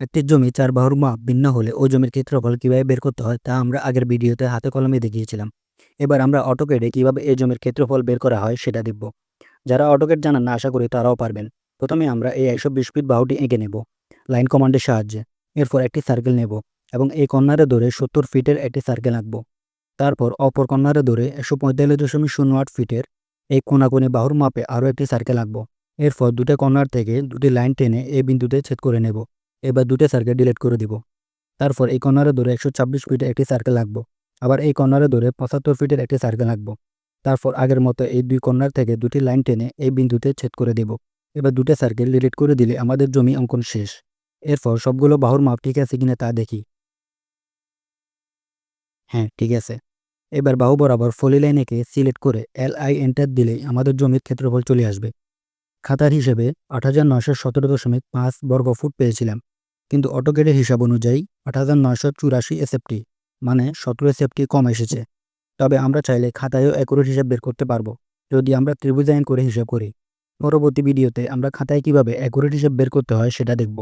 একটি জমি চার বাহুর মাপ ভিন্ন হলে ওই জমির ক্ষেত্রফল কীভাবে বের করতে হয় তা আমরা আগের ভিডিওতে হাতে কলমে দেখিয়েছিলাম। এবার আমরা অটোকেডে কীভাবে এই জমির ক্ষেত্রফল বের করা হয় সেটা দেখব। যারা অটোকেড জানান না, আশা করি তারাও পারবেন। প্রথমে আমরা এই একশো বিশ ফিট বাহুটি এঁকে নেব। লাইন কমান্ডের সাহায্যে। এরপর একটি সার্কেল নেব এবং এই কর্নারে ধরে সত্তর ফিটের একটি সার্কেল আঁকবো। তারপর অপর কর্নারে ধরে একশো পঁয়তাল্লিশ দশমিক শূন্য আট ফিটের এই কোনাকুনি বাহুর মাপে আরও একটি সার্কেল আঁকবো। এরপর দুটো কর্নার থেকে দুটি লাইন টেনে এই বিন্দুতে ছেদ করে নেব। এবার দুটো সার্কেল ডিলিট করে দিব। তারপর এই কর্নারে ধরে একশো ছাব্বিশ ফিটের একটি সার্কেল আঁকবো আবার এই কর্নারে ধরে পঁচাত্তর ফিটের একটি সার্কেল আঁকবো তারপর আগের মতো এই দুই কর্নার থেকে দুটি লাইন টেনে এই বিন্দুতে ছেদ করে দেব। এবার দুটো সার্কেল ডিলিট করে দিলে আমাদের জমি অঙ্কন শেষ। এরপর সবগুলো বাহুর মাপ ঠিক আছে কিনা তা দেখি। হ্যাঁ ঠিক আছে। এবার বাহু বরাবর ফলি লাইন এঁকে সিলেক্ট করে এল আই এন্টার দিলেই আমাদের জমির ক্ষেত্রফল চলে আসবে। খাতার হিসেবে আট হাজার নয়শো সতেরো দশমিক পাঁচ বর্গ ফুট পেয়েছিলাম। কিন্তু অটোকেটের হিসাব অনুযায়ী আট হাজার নয়শো চুরাশি এসএফটি মানে সতেরো এসএফটি কম এসেছে। তবে আমরা চাইলে খাতায়ও অ্যাকুরেট হিসাব বের করতে পারব, যদি আমরা ত্রিভুজায়ন করে হিসাব করি। পরবর্তী ভিডিওতে আমরা খাতায় কীভাবে অ্যাকুরেট হিসাব বের করতে হয় সেটা দেখব।